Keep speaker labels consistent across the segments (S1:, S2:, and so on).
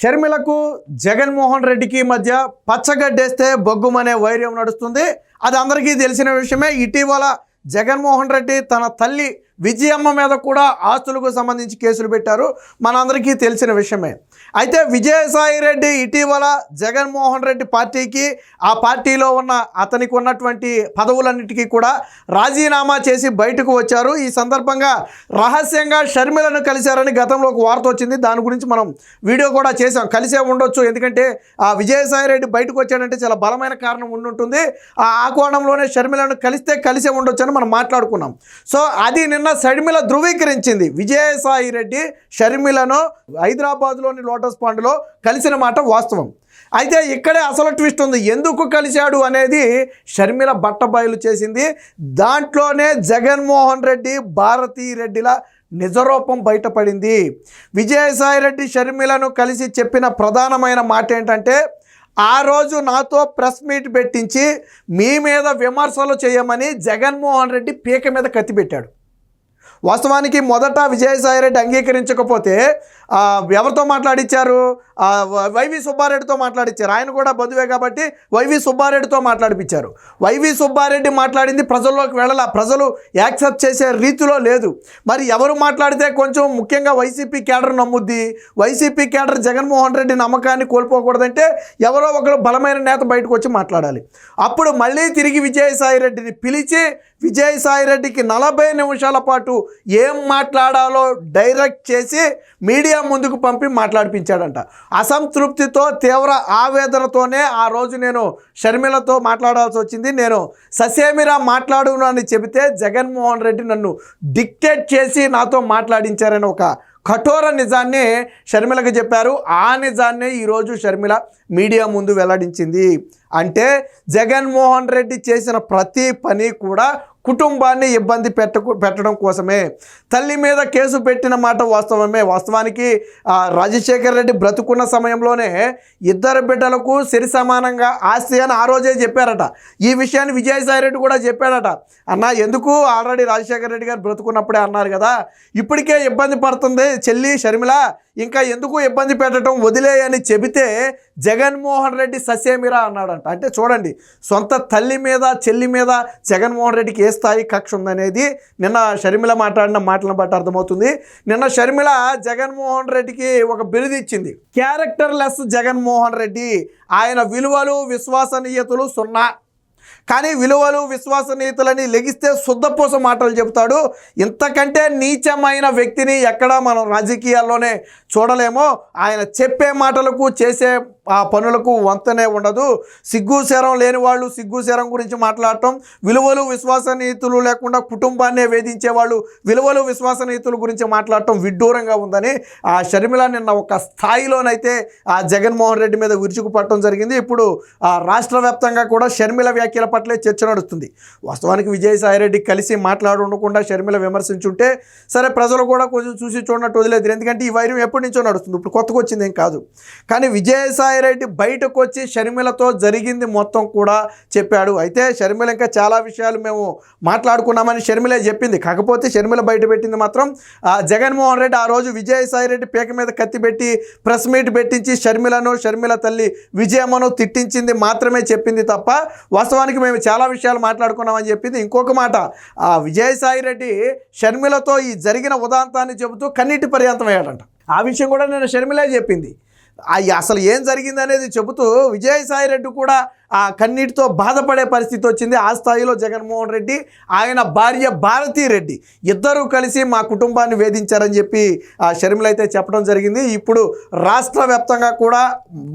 S1: షర్మిలకు జగన్మోహన్ రెడ్డికి మధ్య పచ్చగడ్డేస్తే బొగ్గుమనే వైర్యం నడుస్తుంది. అది అందరికీ తెలిసిన విషయమే. ఇటీవల జగన్మోహన్ రెడ్డి తన తల్లి విజయమ్మ మీద కూడా ఆస్తులకు సంబంధించి కేసులు పెట్టారు. మనందరికీ తెలిసిన విషయమే. అయితే విజయసాయి రెడ్డి ఇటీవల జగన్మోహన్ రెడ్డి పార్టీకి ఆ పార్టీలో ఉన్న అతనికి ఉన్నటువంటి పదవులన్నిటికీ కూడా రాజీనామా చేసి బయటకు వచ్చారు. ఈ సందర్భంగా రహస్యంగా షర్మిలను కలిశారని గతంలో ఒక వార్త వచ్చింది. దాని గురించి మనం వీడియో కూడా చేసాం కలిసే ఉండొచ్చు. ఎందుకంటే ఆ విజయసాయి రెడ్డి బయటకు వచ్చాడంటే చాలా బలమైన కారణం ఉండుంటుంది. ఆ ఆ కోణంలోనే షర్మిలను కలిస్తే కలిసే ఉండొచ్చు అని మనం మాట్లాడుకున్నాం. సో అది నిన్న షర్మిల ధృవీకరించింది. విజయసాయి రెడ్డి షర్మిలను హైదరాబాద్లోని లోటస్ పాండ్లో కలిసిన మాట వాస్తవం. అయితే ఇక్కడే అసలు ట్విస్ట్ ఉంది. ఎందుకు కలిశాడు అనేది షర్మిల బట్టబయలు చేసింది. దాంట్లోనే జగన్మోహన్ రెడ్డి భారతీ రెడ్డిల నిజరూపం బయటపడింది. విజయసాయి రెడ్డి షర్మిలను కలిసి చెప్పిన ప్రధానమైన మాట ఏంటంటే ఆ రోజు నాతో ప్రెస్ మీట్ పెట్టించి మీ మీద విమర్శలు చేయమని జగన్మోహన్ రెడ్డి పీక మీద కత్తిపెట్టాడు వాస్తవానికి మొదట విజయసాయిరెడ్డి అంగీకరించకపోతే ఎవరితో మాట్లాడిచ్చారు? వైవి సుబ్బారెడ్డితో మాట్లాడిచ్చారు. ఆయన కూడా బంధువే కాబట్టి వైవి సుబ్బారెడ్డితో మాట్లాడిపించారు వైవి సుబ్బారెడ్డి మాట్లాడింది ప్రజల్లోకి వెళ్ళాల. ప్రజలు యాక్సెప్ట్ చేసే రీతిలో లేదు. మరి ఎవరు మాట్లాడితే కొంచెం ముఖ్యంగా వైసీపీ కేడర్ నమ్ముద్ది? వైసీపీ కేడర్ జగన్మోహన్ రెడ్డి నమ్మకాన్ని కోల్పోకూడదంటే ఎవరో ఒకరు బలమైన నేత బయటకు వచ్చి మాట్లాడాలి. అప్పుడు మళ్ళీ తిరిగి విజయసాయి రెడ్డిని పిలిచి విజయసాయిరెడ్డికి నలభై నిమిషాల పాటు ఏం మాట్లాడాలో డైరెక్ట్ చేసి మీడియా ముందుకు పంపి మాట్లాడిపించాడంట. అసంతృప్తితో తీవ్ర ఆవేదనతోనే ఆ రోజు నేను షర్మిలతో మాట్లాడాల్సి వచ్చింది. నేను ససేమిరా మాట్లాడును అని చెబితే జగన్మోహన్ రెడ్డి నన్ను డిక్టేట్ చేసి నాతో మాట్లాడించారని ఒక కఠోర నిజాన్ని షర్మిలకు చెప్పారు. ఆ నిజాన్ని ఈరోజు షర్మిల మీడియా ముందు వెల్లడించింది. అంటే జగన్మోహన్ రెడ్డి చేసిన ప్రతి పని కూడా కుటుంబాన్ని ఇబ్బంది పెట్టకు పెట్టడం కోసమే. తల్లి మీద కేసు పెట్టిన మాట వాస్తవమే. వాస్తవానికి రాజశేఖర్ రెడ్డి బ్రతుకున్న సమయంలోనే ఇద్దరు బిడ్డలకు సరి సమానంగా ఆస్తి అని ఆ రోజే చెప్పారట. ఈ విషయాన్ని విజయసాయి రెడ్డి కూడా చెప్పాడట. అన్న ఎందుకు ఆల్రెడీ రాజశేఖర్ రెడ్డి గారు బ్రతుకున్నప్పుడే అన్నారు కదా. ఇప్పటికే ఇబ్బంది పడుతుంది. చెల్లి షర్మిల ఇంకా ఎందుకు ఇబ్బంది పెట్టడం వదిలేయని చెబితే జగన్మోహన్ రెడ్డి ససేమిరా అన్నాడంట. అంటే చూడండి సొంత తల్లి మీద చెల్లి మీద జగన్మోహన్ రెడ్డికి ఏ స్థాయి కక్ష ఉందనేది నిన్న షర్మిల మాట్లాడిన మాటలను బట్టి అర్థమవుతుంది. నిన్న షర్మిల జగన్మోహన్ రెడ్డికి ఒక బిరుది ఇచ్చింది. క్యారెక్టర్ లెస్ జగన్మోహన్ రెడ్డి ఆయన విలువలు విశ్వసనీయతలు సున్నా. కానీ విలువలు విశ్వసనీయతలని లెగిస్తే శుద్ధపూస మాటలు చెబుతాడు. ఇంతకంటే నీచమైన వ్యక్తిని ఎక్కడా మనం రాజకీయాల్లోనే చూడలేమో. ఆయన చెప్పే మాటలకు చేసే ఆ పనులకు వంతనే ఉండదు. సిగ్గు శరం లేని వాళ్ళు సిగ్గు శరం గురించి మాట్లాడటం విలువలు విశ్వసనీయతలు లేకుండా కుటుంబాన్నే వేధించే వాళ్ళు విలువలు విశ్వసనీయతల గురించి మాట్లాడటం విడ్డూరంగా ఉందని ఆ షర్మిల నిన్న ఒక స్థాయిలోనైతే ఆ జగన్మోహన్ రెడ్డి మీద విరుచుకుపడటం జరిగింది. ఇప్పుడు ఆ రాష్ట్ర వ్యాప్తంగా కూడా షర్మిల వ్యాఖ్యల పట్లే చర్చ నడుస్తుంది. వాస్తవానికి విజయసాయిరెడ్డి కలిసి మాట్లాడుండకుండా షర్మిల విమర్శించుంటే సరే ప్రజలు కూడా కొంచెం చూసి చూడనట్టు వదిలేదు ఎందుకంటే ఈ వైరం ఎప్పుడు ఎప్పటి నుంచో నడుస్తుంది. ఇప్పుడు కొత్తగా వచ్చింది ఏం కాదు. కానీ విజయసాయిరెడ్డి బయటకు వచ్చి షర్మిలతో జరిగింది మొత్తం కూడా చెప్పాడు. అయితే షర్మిల ఇంకా చాలా విషయాలు మేము మాట్లాడుకున్నామని షర్మిలే చెప్పింది. కాకపోతే షర్మిల బయట పెట్టింది మాత్రం ఆ జగన్మోహన్ రెడ్డి ఆ రోజు విజయసాయిరెడ్డి పేక మీద కత్తి పెట్టి ప్రెస్ మీట్ పెట్టించి షర్మిలను షర్మిల తల్లి విజయమ్మను తిట్టించింది మాత్రమే చెప్పింది తప్ప వాస్తవానికి మేము చాలా విషయాలు మాట్లాడుకున్నామని చెప్పింది. ఇంకొక మాట ఆ విజయసాయి రెడ్డి షర్మిలతో ఈ జరిగిన ఉదాంతాన్ని చెబుతూ కన్నీటి పర్యంతం అయ్యాడంట ఆ విషయం కూడా నేను షర్మిలే చెప్పింది. అసలు ఏం జరిగింది అనేది చెబుతూ విజయసాయి రెడ్డి కూడా ఆ కన్నీటితో బాధపడే పరిస్థితి వచ్చింది. ఆ స్థాయిలో జగన్మోహన్ రెడ్డి ఆయన భార్య భారతీ రెడ్డి ఇద్దరూ కలిసి మా కుటుంబాన్ని వేధించారని చెప్పి ఆ షర్మిల అయితే చెప్పడం జరిగింది. ఇప్పుడు రాష్ట్ర వ్యాప్తంగా కూడా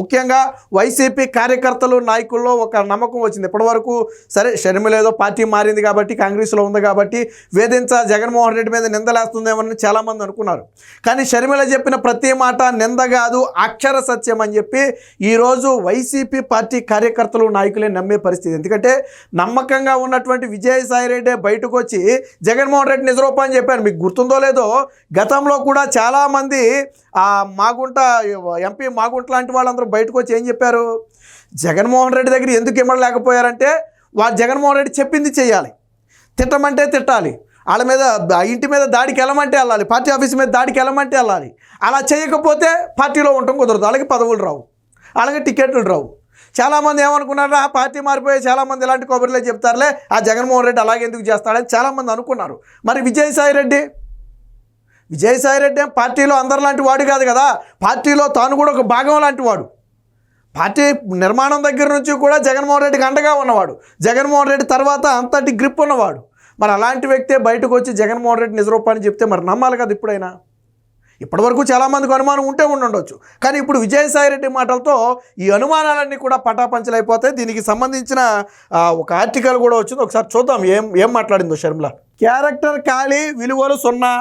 S1: ముఖ్యంగా వైసీపీ కార్యకర్తలు నాయకుల్లో ఒక నమ్మకం వచ్చింది. ఇప్పటివరకు సరే షర్మిల ఏదో పార్టీ మారింది కాబట్టి కాంగ్రెస్లో ఉంది కాబట్టి వేధించ జగన్మోహన్ రెడ్డి మీద నిందలేస్తుందేమని చాలామంది అనుకున్నారు. కానీ షర్మిల చెప్పిన ప్రతి మాట నింద కాదు అక్షర సత్యం అని చెప్పి ఈరోజు వైసీపీ పార్టీ కార్యకర్తలు నాయకులే నమ్మే పరిస్థితి. ఎందుకంటే నమ్మకంగా ఉన్నటువంటి విజయసాయి రెడ్డి బయటకు వచ్చి జగన్మోహన్ రెడ్డి నిజరూపం అని చెప్పాను మీకు గుర్తుందో లేదో గతంలో కూడా చాలామంది ఆ మాగుంట ఎంపీ మాగుంట లాంటి వాళ్ళందరూ బయటకు వచ్చి ఏం చెప్పారు? జగన్మోహన్ రెడ్డి దగ్గర ఎందుకు ఇమ్మడలేకపోయారంటే వారు జగన్మోహన్ రెడ్డి చెప్పింది చేయాలి. తిట్టమంటే తిట్టాలి. వాళ్ళ మీద ఇంటి మీద దాడికి వెళ్ళమంటే వెళ్ళాలి. పార్టీ ఆఫీస్ మీద దాడికి వెళ్ళమంటే వెళ్ళాలి. అలా చేయకపోతే పార్టీలో ఉండటం కుదరదు. అలాగే పదవులు రావు. అలాగే టికెట్లు రావు. చాలామంది ఏమనుకున్నారు? ఆ పార్టీ మారిపోయి చాలామంది ఇలాంటి కొబ్బరిలే చెప్తారులే. ఆ జగన్మోహన్ రెడ్డి అలాగే ఎందుకు చేస్తాడని చాలామంది అనుకున్నారు. మరి విజయసాయి రెడ్డి? విజయసాయి రెడ్డి పార్టీలో అందరిలాంటి వాడు కాదు కదా. పార్టీలో తాను కూడా ఒక భాగం లాంటి వాడు. పార్టీ నిర్మాణం దగ్గర నుంచి కూడా జగన్మోహన్ రెడ్డికి అండగా ఉన్నవాడు. జగన్మోహన్ రెడ్డి తర్వాత అంతటి గ్రిప్ ఉన్నవాడు. మరి అలాంటి వ్యక్తే బయటకు వచ్చి జగన్మోహన్ రెడ్డి నిజరూపాన్ని చెప్తే మరి నమ్మాలి కదా ఇప్పుడైనా? ఇప్పటివరకు చాలామందికి అనుమానం ఉంటే ఉండుండొచ్చు. కానీ ఇప్పుడు విజయసాయి రెడ్డి మాటలతో ఈ అనుమానాలన్నీ కూడా పటాపంచలైపోతాయి. దీనికి సంబంధించిన ఒక ఆర్టికల్ కూడా వచ్చింది. ఒకసారి చూద్దాం ఏం ఏం మాట్లాడిందో షర్మిల. క్యారెక్టర్ ఖాళీ విలువలు సున్నా.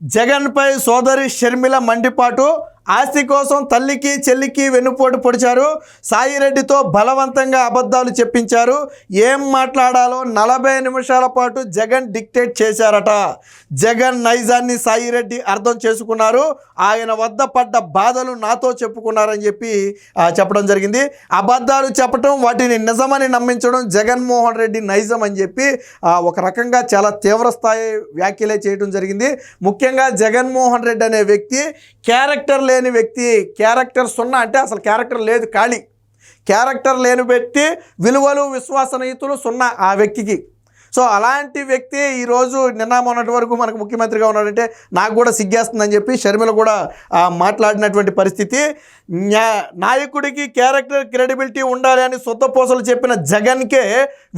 S1: జగన్పై సోదరి షర్మిల మండిపాటు. ఆస్తి కోసం తల్లికి చెల్లికి వెన్నుపోటు పొడిచారు. సాయిరెడ్డితో బలవంతంగా అబద్ధాలు చెప్పించారు. ఏం మాట్లాడాలో నలభై నిమిషాల పాటు జగన్ డిక్టేట్ చేశారట. జగన్ నైజాన్ని సాయిరెడ్డి అర్థం చేసుకున్నారు. ఆయన వద్ద పడ్డ బాధలు నాతో చెప్పుకున్నారని చెప్పి చెప్పడం జరిగింది. అబద్ధాలు చెప్పడం వాటిని నిజమని నమ్మించడం జగన్మోహన్ రెడ్డి నైజం అని చెప్పి ఒక రకంగా చాలా తీవ్ర స్థాయి వ్యాఖ్యలే చేయడం జరిగింది. ముఖ్యంగా జగన్మోహన్ రెడ్డి అనే వ్యక్తి క్యారెక్టర్ లేని వ్యక్తి క్యారెక్టర్ సున్నా అంటే అసలు క్యారెక్టర్ లేదు ఖాళీ. క్యారెక్టర్ లేని వ్యక్తి విలువలు విశ్వసనీయతలు సున్నా ఆ వ్యక్తికి. సో అలాంటి వ్యక్తి ఈరోజు నిన్న మొన్నటి వరకు మనకు ముఖ్యమంత్రిగా ఉన్నాడంటే నాకు కూడా సిగ్గేస్తుందని చెప్పి షర్మిల కూడా మాట్లాడినటువంటి పరిస్థితి. నాయకుడికి క్యారెక్టర్ క్రెడిబిలిటీ ఉండాలి అని సొత్తపోసలు చెప్పిన జగన్కే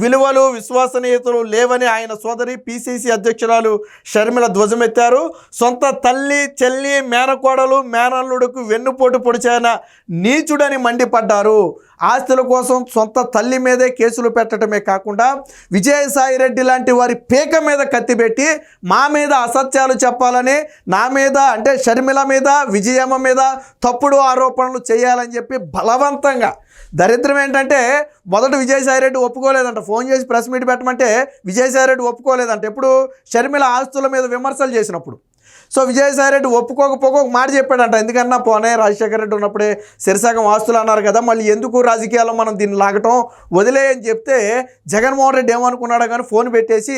S1: విలువలు విశ్వసనీయతలు లేవని ఆయన సోదరి పిసిసి అధ్యక్షురాలు షర్మిల ధ్వజమెత్తారు. సొంత తల్లి చెల్లి మేనకోడలు మేనల్లుడుకు వెన్నుపోటు పొడిచిన నీచుడని మండిపడ్డారు. ఆస్తుల కోసం సొంత తల్లి మీదే కేసులు పెట్టడమే కాకుండా విజయసాయి రెడ్డి లాంటి వారి పేక మీద కత్తిపెట్టి మా మీద అసత్యాలు చెప్పాలని నా మీద అంటే షర్మిల మీద విజయమ్మ మీద తప్పుడు ఆరోపణలు చేయాలని చెప్పి బలవంతంగా. దరిద్రం ఏంటంటే మొదట విజయసాయి రెడ్డి ఒప్పుకోలేదంట. ఫోన్ చేసి ప్రెస్ మీట్ పెట్టమంటే విజయసాయి రెడ్డి ఒప్పుకోలేదంట. ఎప్పుడు? షర్మిల ఆస్తుల మీద విమర్శలు చేసినప్పుడు. సో విజయసాయి రెడ్డి ఒప్పుకోకపోక ఒక మాట చెప్పాడంట. ఎందుకన్నా పోనే రాజశేఖర రెడ్డి ఉన్నప్పుడే సిరిసగం ఆస్తులు అన్నారు కదా మళ్ళీ ఎందుకు రాజకీయాల్లో మనం దీన్ని లాగటం? వదిలే అని చెప్తే జగన్మోహన్ రెడ్డి ఏమనుకున్నాడో కానీ ఫోన్ పెట్టేసి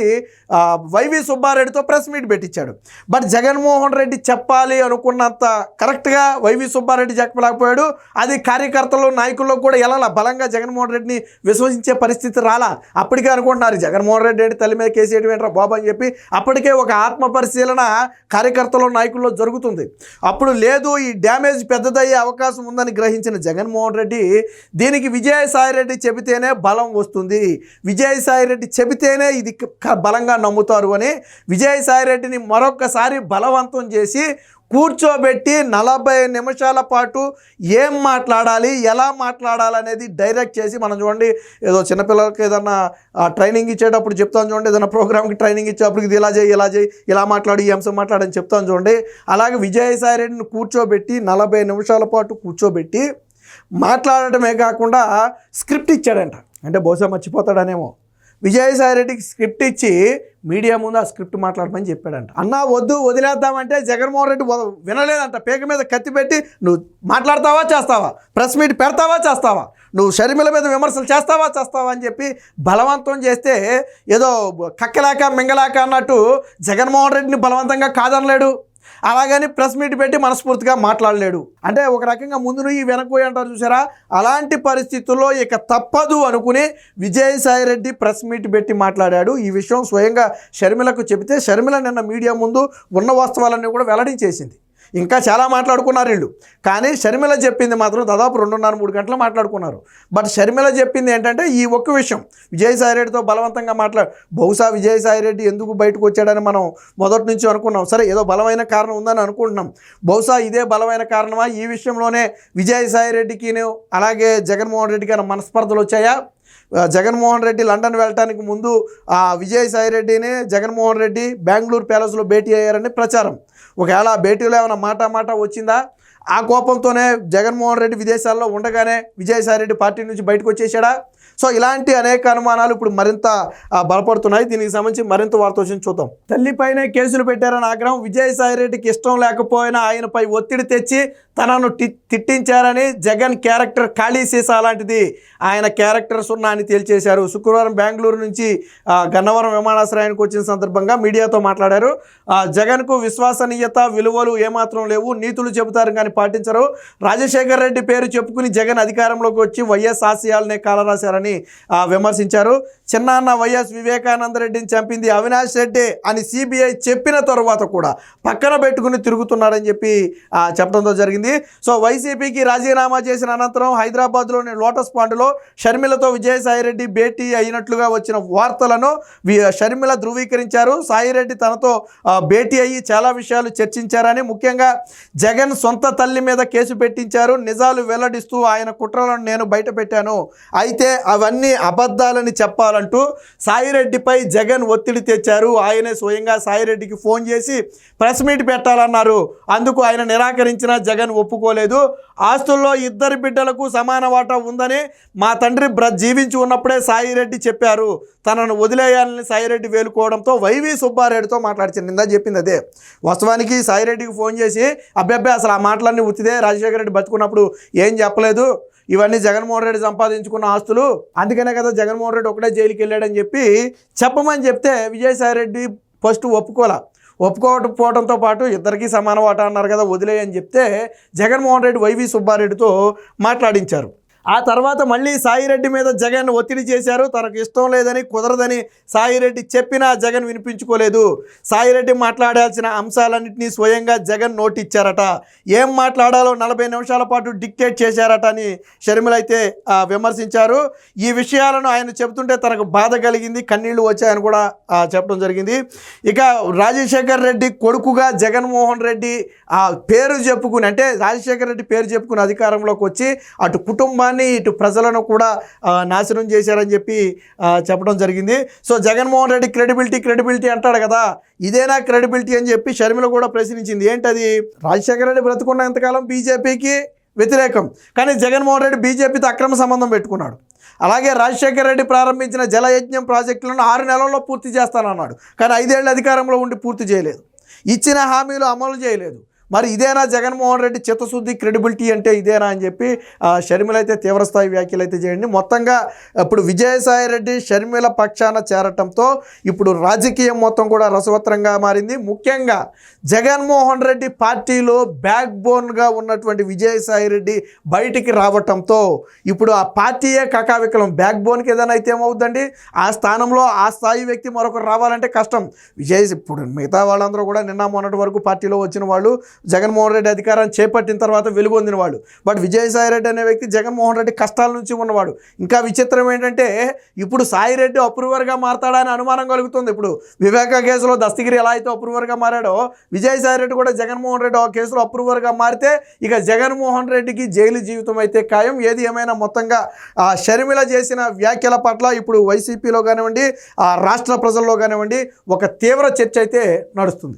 S1: వైవి సుబ్బారెడ్డితో ప్రెస్ మీట్ పెట్టించాడు. బట్ జగన్మోహన్ రెడ్డి చెప్పాలి అనుకున్నంత కరెక్ట్గా వైవి సుబ్బారెడ్డి చెప్పలేకపోయాడు. అది కార్యకర్తలు నాయకుల్లో కూడా ఎలా బలంగా జగన్మోహన్ రెడ్డిని విశ్వసించే పరిస్థితి రాలా? అప్పటికే అనుకుంటున్నారు జగన్మోహన్ రెడ్డి తల్లి మీద కేసీఎడ్ ఏంట్రా బాబు అని చెప్పి అప్పటికే ఒక ఆత్మ పరిశీలన కార్యకర్త కార్యకర్తలు నాయకుల్లో జరుగుతుంది. అప్పుడు లేదు ఈ డ్యామేజ్ పెద్దదయ్యే అవకాశం ఉందని గ్రహించిన జగన్మోహన్ రెడ్డి దీనికి విజయసాయి రెడ్డి చెబితేనే బలం వస్తుంది. విజయసాయి రెడ్డి చెబితేనే ఇది బలంగా నమ్ముతారు అని విజయసాయి రెడ్డిని మరొక్కసారి బలవంతం చేసి కూర్చోబెట్టి నలభై నిమిషాల పాటు ఏం మాట్లాడాలి ఎలా మాట్లాడాలి అనేది డైరెక్ట్ చేసి మనం చూడండి ఏదో చిన్నపిల్లలకి ఏదన్నా ట్రైనింగ్ ఇచ్చేటప్పుడు చెప్తాను చూడండి ఏదైనా ప్రోగ్రామ్కి ట్రైనింగ్ ఇచ్చేటప్పుడు ఇది ఇలా చేయి ఇలా చేయి ఇలా మాట్లాడు ఈ అంశం మాట్లాడని చెప్తాను చూడండి. అలాగే విజయసాయి రెడ్డిని కూర్చోబెట్టి నలభై నిమిషాల పాటు కూర్చోబెట్టి మాట్లాడటమే కాకుండా స్క్రిప్ట్ ఇచ్చాడంట. అంటే బహుశా మర్చిపోతాడనేమో. విజయసాయి రెడ్డికి స్క్రిప్ట్ ఇచ్చి మీడియా ముందు ఆ స్క్రిప్ట్ మాట్లాడమని చెప్పాడంట. అన్నా వద్దు వదిలేద్దామంటే జగన్మోహన్ రెడ్డి వినలేదంట. పేక మీద కత్తి పెట్టి నువ్వు మాట్లాడతావా చేస్తావా? ప్రెస్ మీట్ పెడతావా చేస్తావా? నువ్వు షర్మిల మీద విమర్శలు చేస్తావా చేస్తావా అని చెప్పి బలవంతం చేస్తే ఏదో కక్కలాక మింగలాక అన్నట్టు జగన్మోహన్ రెడ్డిని బలవంతంగా కాదనలేడు. అలాగని ప్రెస్ మీట్ పెట్టి మనస్ఫూర్తిగా మాట్లాడలేడు. అంటే ఒక రకంగా ముందు నువ్వు వెనకపోయి అంటారు చూసారా? అలాంటి పరిస్థితుల్లో ఇక తప్పదు అనుకుని విజయసాయి రెడ్డి ప్రెస్ మీట్ పెట్టి మాట్లాడాడు. ఈ విషయం స్వయంగా షర్మిలకు చెబితే షర్మిల నిన్న మీడియా ముందు ఉన్న వాస్తవాలన్నీ కూడా వెల్లడించేసింది. ఇంకా చాలా మాట్లాడుకున్నారు వీళ్ళు. కానీ షర్మిల చెప్పింది మాత్రం దాదాపు రెండున్నర మూడు గంటలు మాట్లాడుకున్నారు. బట్ షర్మిల చెప్పింది ఏంటంటే ఈ ఒక్క విషయం. విజయసాయి రెడ్డితో బలవంతంగా మాట్లాడు బహుశా విజయసాయి రెడ్డి ఎందుకు బయటకు వచ్చాడని మనం మొదటి నుంచి అనుకున్నాం. సరే ఏదో బలమైన కారణం ఉందని అనుకుంటున్నాం. బహుశా ఇదే బలమైన కారణమా? ఈ విషయంలోనే విజయసాయి రెడ్డికి అలాగే జగన్మోహన్ రెడ్డికి మనస్పర్ధలు వచ్చాయా? జగన్మోహన్ రెడ్డి లండన్ వెళ్ళటానికి ముందు ఆ విజయసాయి రెడ్డిని జగన్మోహన్ రెడ్డి బెంగళూరు ప్యాలెస్లో భేటీ అయ్యారని ప్రచారం. ఒకవేళ ఆ భేటీలో ఏమైనా మాట మాట వచ్చిందా? ఆ కోపంతోనే జగన్మోహన్ రెడ్డి విదేశాల్లో ఉండగానే విజయసాయి రెడ్డి పార్టీ నుంచి బయటకు వచ్చేసాడా? సో ఇలాంటి అనేక అనుమానాలు ఇప్పుడు మరింత బలపడుతున్నాయి. దీనికి సంబంధించి మరింత వార్త వచ్చింది చూద్దాం. తల్లిపైనే కేసులు పెట్టారని ఆగ్రహం విజయసాయి రెడ్డికి ఇష్టం లేకపోయినా ఆయనపై ఒత్తిడి తెచ్చి తనను తిట్టించారని జగన్ క్యారెక్టర్ ఖాళీ సీసా లాంటిది ఆయన క్యారెక్టర్ సున్నా అని తేల్చేశారు. శుక్రవారం బెంగళూరు నుంచి గన్నవరం విమానాశ్రయానికి వచ్చిన సందర్భంగా మీడియాతో మాట్లాడారు. ఆ, జగన్కు విశ్వసనీయత విలువలు ఏమాత్రం లేవు. నీతులు చెబుతారు కానీ పాటించరు. రాజశేఖర్ రెడ్డి పేరు చెప్పుకుని జగన్ అధికారంలోకి వచ్చి వైఎస్ ఆశయాలనే కాలరాశారని ఆ, విమర్శించారు. చిన్నాన్న వైఎస్ వివేకానంద రెడ్డిని చంపింది అవినాష్ రెడ్డి అని సిబిఐ చెప్పిన తరువాత కూడా పక్కన పెట్టుకుని తిరుగుతున్నాడని చెప్పి చెప్పడంతో జరిగింది. సో వైసీపీకి రాజీనామా చేసిన అనంతరం హైదరాబాద్లోని లోటస్ పాండ్లో షర్మిలతో విజయసాయిరెడ్డి భేటీ అయినట్లుగా వచ్చిన వార్తలను వి- షర్మిల ధృవీకరించారు. సాయిరెడ్డి తనతో భేటీ అయ్యి చాలా విషయాలు చర్చించారని ముఖ్యంగా జగన్ సొంత తల్లి మీద కేసు పెట్టించారు. నిజాలు వెల్లడిస్తూ ఆయన కుట్రలను నేను బయట పెట్టాను అయితే అవన్నీ అబద్ధాలని చెప్పాలి చెప్పాలంటూ సాయిరెడ్డిపై జగన్ ఒత్తిడి తెచ్చారు. ఆయనే స్వయంగా సాయిరెడ్డికి ఫోన్ చేసి ప్రెస్ మీట్ పెట్టాలన్నారు. అందుకు ఆయన నిరాకరించిన జగన్ ఒప్పుకోలేదు. ఆస్తుల్లో ఇద్దరు బిడ్డలకు సమాన వాటా ఉందని మా తండ్రి బ్ర జీవించి ఉన్నప్పుడే సాయిరెడ్డి చెప్పారు. తనను వదిలేయాలని సాయిరెడ్డి వేలుకోవడంతో వైవి సుబ్బారెడ్డితో మాట్లాడిచారు నిందా చెప్పింది అదే. వాస్తవానికి సాయిరెడ్డికి ఫోన్ చేసి అబ్బాయి అసలు ఆ మాటలన్నీ ఉత్తిదే. రాజశేఖర రెడ్డి బతుకున్నప్పుడు ఏం చెప్పలేదు? ఇవన్నీ జగన్మోహన్ రెడ్డి సంపాదించుకున్న ఆస్తులు. అందుకనే కదా జగన్మోహన్ రెడ్డి ఒకటే జైలుకి వెళ్ళాడని చెప్పి చెప్పమని చెప్తే విజయసాయి రెడ్డి ఫస్ట్ ఒప్పుకోలే. ఒప్పుకోకపోవడంతో పాటు ఇద్దరికీ సమాన వాటా అన్నారు కదా వదిలేయని చెప్తే జగన్మోహన్ రెడ్డి వైవి సుబ్బారెడ్డితో మాట్లాడించారు. ఆ తర్వాత మళ్ళీ సాయిరెడ్డి మీద జగన్ ఒత్తిడి చేశారు. తనకు ఇష్టం లేదని కుదరదని సాయిరెడ్డి చెప్పినా జగన్ వినిపించుకోలేదు. సాయిరెడ్డి మాట్లాడాల్సిన అంశాలన్నింటినీ స్వయంగా జగన్ నోటిచ్చారట. ఏం మాట్లాడాలో నలభై నిమిషాల పాటు డిక్టేట్ చేశారట అని షర్మిల అయితే విమర్శించారు. ఈ విషయాలను ఆయన చెబుతుంటే తనకు బాధ కలిగింది కన్నీళ్ళు వచ్చాయని కూడా చెప్పడం జరిగింది. ఇక రాజశేఖర్ రెడ్డి కొడుకుగా జగన్మోహన్ రెడ్డి ఆ పేరు చెప్పుకుని అంటే రాజశేఖర్ రెడ్డి పేరు చెప్పుకుని అధికారంలోకి వచ్చి అటు కుటుంబాన్ని ఇటు ప్రజలను కూడా నాశనం చేశారని చెప్పి చెప్పడం జరిగింది. So Jaganmohan Reddy credibility credibility అంటాడు కదా ఇదేనా క్రెడిబిలిటీ అని చెప్పి షర్మిల కూడా ప్రశ్నించింది. ఏంటది? రాజశేఖర రెడ్డి బ్రతుకున్నంతకాలం బీజేపీకి వ్యతిరేకం. కానీ జగన్మోహన్ రెడ్డి బీజేపీతో అక్రమ సంబంధం పెట్టుకున్నాడు. అలాగే రాజశేఖర రెడ్డి ప్రారంభించిన జలయజ్ఞం ప్రాజెక్టులను ఆరు నెలల్లో పూర్తి చేస్తానన్నాడు. కానీ ఐదేళ్ళ అధికారంలో ఉండి పూర్తి చేయలేదు. ఇచ్చిన హామీలు అమలు చేయలేదు. మరి ఇదేనా జగన్మోహన్ రెడ్డి చిత్తశుద్ధి క్రెడిబిలిటీ అంటే ఇదేనా అని చెప్పి ఆ, షర్మిల అయితే తీవ్రస్థాయి వ్యాఖ్యలు అయితే చేయండి. మొత్తంగా ఇప్పుడు విజయసాయి రెడ్డి షర్మిల పక్షాన చేరటంతో ఇప్పుడు రాజకీయం మొత్తం కూడా రసవత్రంగా మారింది. ముఖ్యంగా జగన్మోహన్ రెడ్డి పార్టీలో బ్యాక్ బోన్గా ఉన్నటువంటి విజయసాయి రెడ్డి బయటికి రావటంతో ఇప్పుడు ఆ పార్టీయే కకావికలం. బ్యాక్ బోన్కి ఏదైనా అయితే ఏమవుద్దండి? ఆ స్థానంలో ఆ స్థాయి వ్యక్తి మరొకరు రావాలంటే కష్టం. విజయ్ ఇప్పుడు మిగతా వాళ్ళందరూ కూడా నిన్న మొన్నటి వరకు పార్టీలో వచ్చిన వాళ్ళు జగన్మోహన్ రెడ్డి అధికారాన్ని చేపట్టిన తర్వాత వెలుగొందిన వాడు. బట్ విజయసాయి రెడ్డి అనే వ్యక్తి జగన్మోహన్ రెడ్డి కష్టాల నుంచి ఉన్నవాడు. ఇంకా విచిత్రం ఏంటంటే ఇప్పుడు సాయి రెడ్డి అప్రూవర్గా మారతాడని అనుమానం కలుగుతుంది. ఇప్పుడు వివేక కేసులో దస్తగిరి ఎలా అయితే అప్రూవర్గా మారాడో విజయసాయి రెడ్డి కూడా జగన్మోహన్ రెడ్డి ఆ కేసులో అప్రూవర్గా మారితే ఇక జగన్మోహన్ రెడ్డికి జైలు జీవితం అయితే ఖాయం. ఏది ఏమైనా మొత్తంగా ఆ షర్మిల చేసిన వ్యాఖ్యల పట్ల ఇప్పుడు వైసీపీలో కానివ్వండి ఆ రాష్ట్ర ప్రజల్లో కానివ్వండి ఒక తీవ్ర చర్చ అయితే నడుస్తుంది.